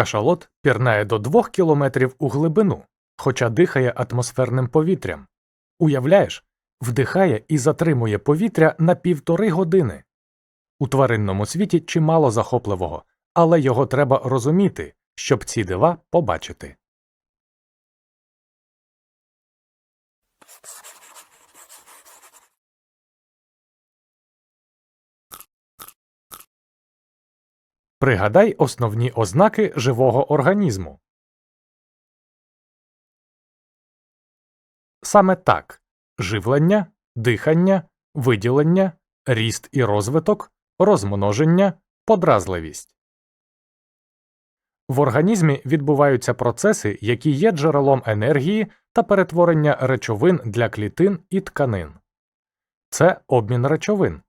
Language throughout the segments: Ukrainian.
Кашалот пірнає до 2 кілометрів у глибину, хоча дихає атмосферним повітрям. Уявляєш, вдихає і затримує повітря на півтори години. У тваринному світі чимало захопливого, але його треба розуміти, щоб ці дива побачити. Пригадай основні ознаки живого організму. Саме так живлення, дихання, виділення, ріст і розвиток, розмноження, подразливість. В організмі відбуваються процеси, які є джерелом енергії та перетворення речовин для клітин і тканин. Це обмін речовин,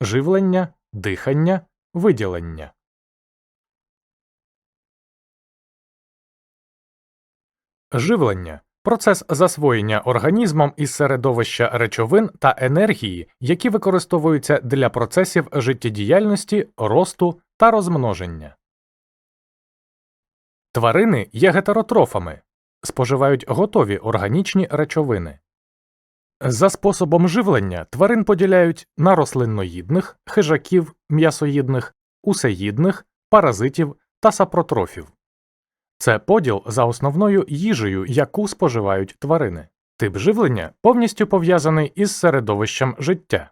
живлення, дихання, виділення. Живлення процес засвоєння організмом із середовища речовин та енергії, які використовуються для процесів життєдіяльності, росту та розмноження. Тварини є гетеротрофами, споживають готові органічні речовини. За способом живлення тварин поділяють на рослинноїдних, хижаків, м'ясоїдних, усеїдних, паразитів та сапротрофів. Це поділ за основною їжею, яку споживають тварини. Тип живлення повністю пов'язаний із середовищем життя.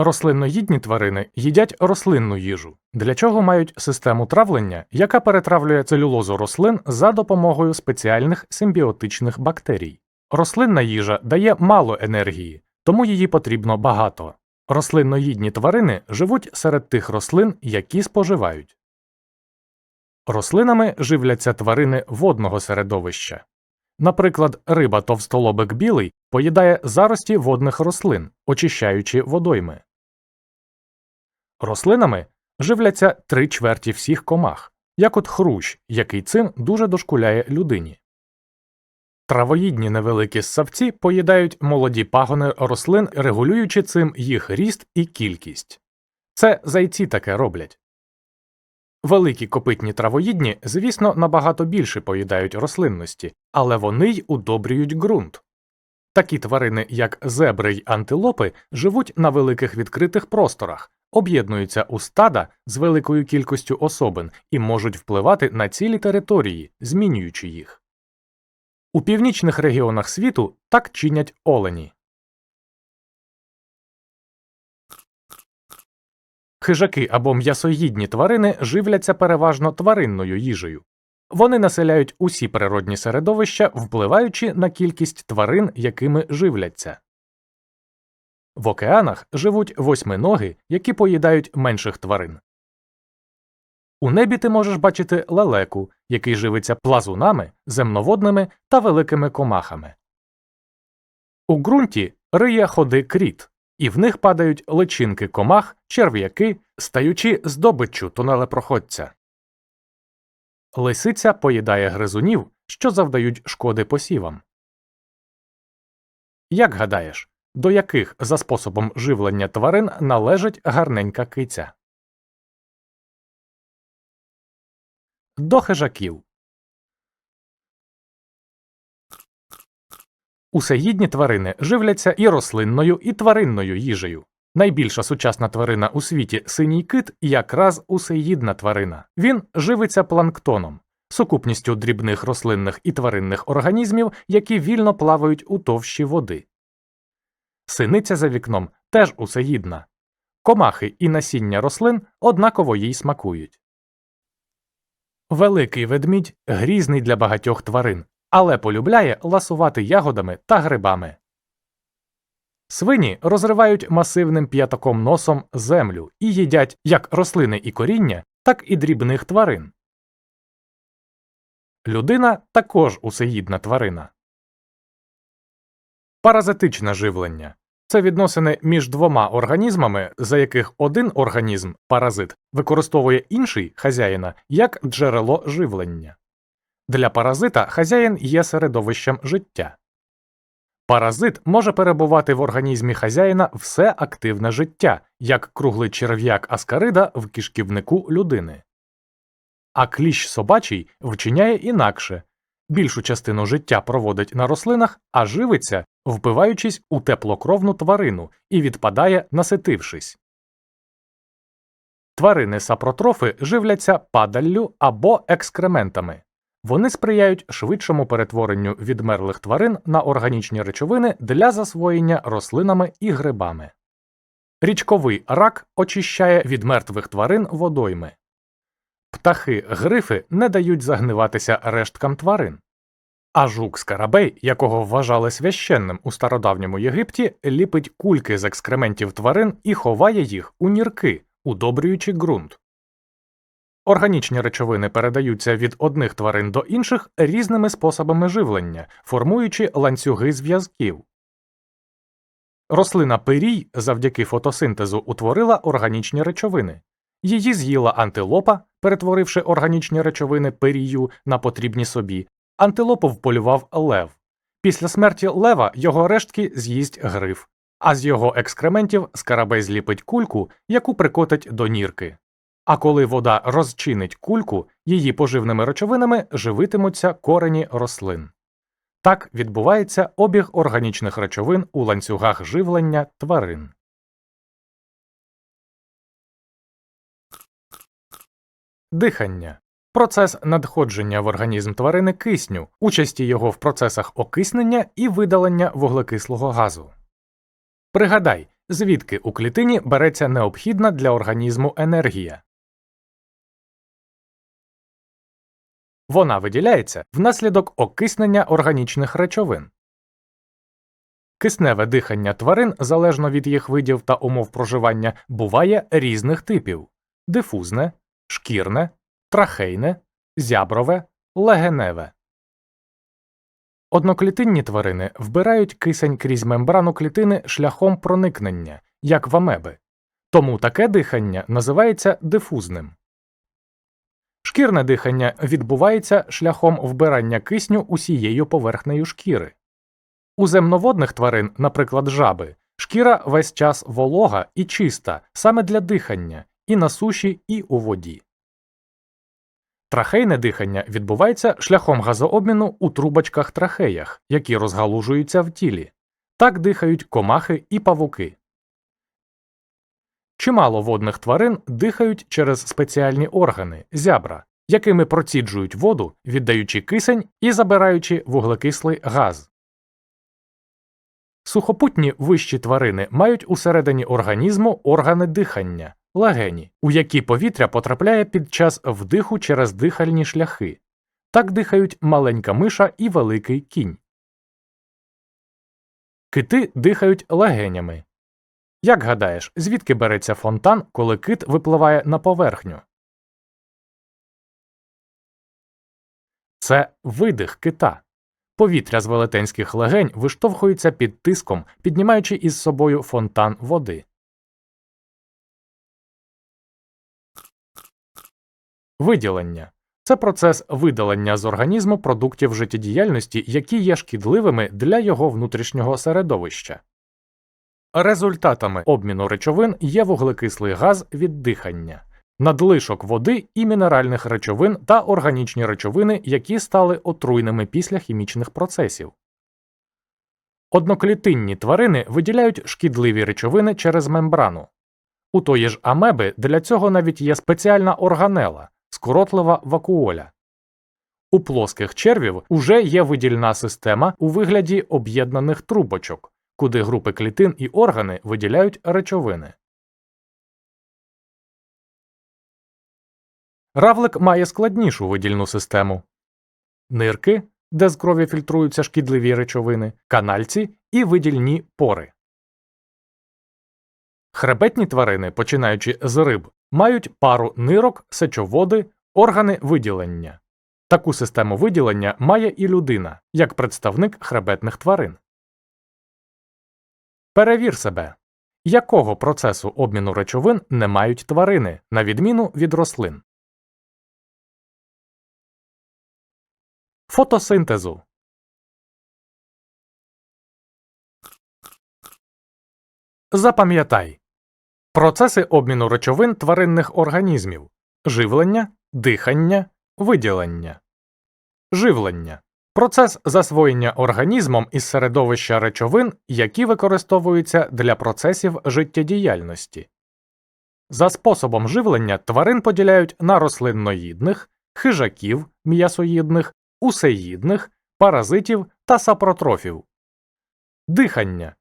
Рослинноїдні тварини їдять рослинну їжу, для чого мають систему травлення, яка перетравлює целюлозу рослин за допомогою спеціальних симбіотичних бактерій. Рослинна їжа дає мало енергії, тому її потрібно багато. Рослинноїдні тварини живуть серед тих рослин, які споживають. Рослинами живляться тварини водного середовища. Наприклад, риба товстолобик білий поїдає зарості водних рослин, очищаючи водойми. Рослинами живляться три чверті всіх комах, як от хрущ, який цим дуже дошкуляє людині. Травоїдні невеликі ссавці поїдають молоді пагони рослин, регулюючи цим їх ріст і кількість. Це зайці таке роблять. Великі копитні травоїдні, звісно, набагато більше поїдають рослинності, але вони й удобрюють ґрунт. Такі тварини, як зебри й антилопи, живуть на великих відкритих просторах, об'єднуються у стада з великою кількістю особин і можуть впливати на цілі території, змінюючи їх. У північних регіонах світу так чинять олені. Хижаки або м'ясоїдні тварини живляться переважно тваринною їжею. Вони населяють усі природні середовища, впливаючи на кількість тварин, якими живляться. В океанах живуть восьминоги, які поїдають менших тварин. У небі ти можеш бачити лелеку, який живиться плазунами, земноводними та великими комахами. У ґрунті риє ходи кріт, і в них падають личинки комах, черв'яки, стаючи здобиччю тунелепроходця. Лисиця поїдає гризунів, що завдають шкоди посівам. Як гадаєш, до яких за способом живлення тварин належить гарненька киця? До хижаків Усеїдні тварини живляться і рослинною, і тваринною їжею. Найбільша сучасна тварина у світі синій кит якраз усеїдна тварина. Він живиться планктоном, сукупністю дрібних рослинних і тваринних організмів, які вільно плавають у товщі води. Синиця за вікном теж усеїдна. Комахи і насіння рослин однаково їй смакують. Великий ведмідь грізний для багатьох тварин, але полюбляє ласувати ягодами та грибами. Свині розривають масивним п'ятаком носом землю і їдять як рослини і коріння, так і дрібних тварин. Людина також усеїдна тварина. Паразитичне живлення це відносини між двома організмами, за яких один організм паразит використовує інший хазяїна як джерело живлення. Для паразита хазяїн є середовищем життя. Паразит може перебувати в організмі хазяїна все активне життя, як круглий черв'як аскарида в кишківнику людини. а кліщ собачий вчиняє інакше. Більшу частину життя проводить на рослинах, а живиться, впиваючись у теплокровну тварину і відпадає, наситившись. Тварини сапротрофи живляться падаллю або екскрементами. Вони сприяють швидшому перетворенню відмерлих тварин на органічні речовини для засвоєння рослинами і грибами. Річковий рак очищає від мертвих тварин водойми. Птахи грифи не дають загниватися решткам тварин. А жук скарабей, якого вважали священним у стародавньому Єгипті, ліпить кульки з екскрементів тварин і ховає їх у нірки, удобрюючи ґрунт. Органічні речовини передаються від одних тварин до інших різними способами живлення, формуючи ланцюги зв'язків. Рослина пирій завдяки фотосинтезу утворила органічні речовини. Її з'їла антилопа, перетворивши органічні речовини пирію на потрібні собі. Антилопу вполював лев. Після смерті лева його рештки з'їсть гриф, а з його екскрементів скарабей зліпить кульку, яку прикотить до нірки. А коли вода розчинить кульку, її поживними речовинами живитимуться корені рослин. Так відбувається обіг органічних речовин у ланцюгах живлення тварин. Дихання процес надходження в організм тварини кисню, участі його в процесах окиснення і видалення вуглекислого газу. Пригадай, звідки у клітині береться необхідна для організму енергія. Вона виділяється внаслідок окиснення органічних речовин. Кисневе дихання тварин, залежно від їх видів та умов проживання, буває різних типів дифузне, шкірне, трахейне, зяброве, легеневе. Одноклітинні тварини вбирають кисень крізь мембрану клітини шляхом проникнення, як в амеби. Тому таке дихання називається дифузним. Шкірне дихання відбувається шляхом вбирання кисню усією поверхнею шкіри. У земноводних тварин, наприклад, жаби, шкіра весь час волога і чиста саме для дихання і на суші, і у воді. Трахейне дихання відбувається шляхом газообміну у трубочках трахеях, які розгалужуються в тілі. Так дихають комахи і павуки. Чимало водних тварин дихають через спеціальні органи зябра, якими проціджують воду, віддаючи кисень і забираючи вуглекислий газ. Сухопутні вищі тварини мають усередині організму органи дихання легені, у які повітря потрапляє під час вдиху через дихальні шляхи. Так дихають маленька миша і великий кінь. Кити дихають легенями. Як гадаєш, звідки береться фонтан, коли кит випливає на поверхню? Це видих кита. Повітря з велетенських легень виштовхується під тиском, піднімаючи із собою фонтан води. Виділення це процес видалення з організму продуктів життєдіяльності, які є шкідливими для його внутрішнього середовища. Результатами обміну речовин є вуглекислий газ від дихання, надлишок води і мінеральних речовин та органічні речовини, які стали отруйними після хімічних процесів. Одноклітинні тварини виділяють шкідливі речовини через мембрану. У тої ж амеби для цього навіть є спеціальна органела скоротлива вакуоля. У плоских червів уже є видільна система у вигляді об'єднаних трубочок, куди групи клітин і органи виділяють речовини. Равлик має складнішу видільну систему нирки, де з крові фільтруються шкідливі речовини, канальці і видільні пори. Хребетні тварини, починаючи з риб, мають пару нирок, сечоводи, органи виділення. Таку систему виділення має і людина, як представник хребетних тварин. Перевір себе. Якого процесу обміну речовин не мають тварини, на відміну від рослин? Фотосинтезу Запам'ятай Процеси обміну речовин тваринних організмів живлення, дихання, виділення, живлення. Процес засвоєння організмом із середовища речовин, які використовуються для процесів життєдіяльності. За способом живлення тварин поділяють на рослинноїдних, хижаків, м'ясоїдних, усеїдних, паразитів та сапротрофів. Дихання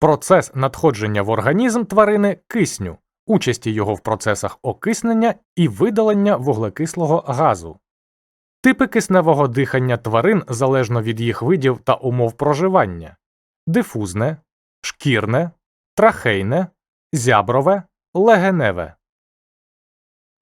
процес надходження в організм тварини кисню, участі його в процесах окиснення і видалення вуглекислого газу. Типи кисневого дихання тварин залежно від їх видів та умов проживання дифузне, шкірне, трахейне, зяброве, легеневе.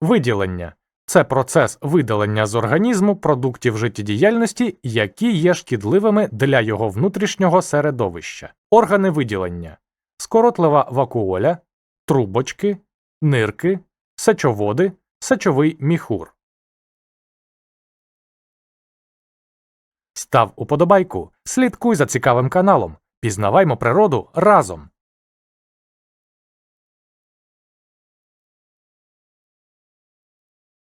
Виділення це процес видалення з організму продуктів життєдіяльності, які є шкідливими для його внутрішнього середовища. Органи виділення скоротлива вакуоля, трубочки, нирки, сечоводи, сечовий міхур. Став уподобайку, слідкуй за цікавим каналом, пізнаваймо природу разом.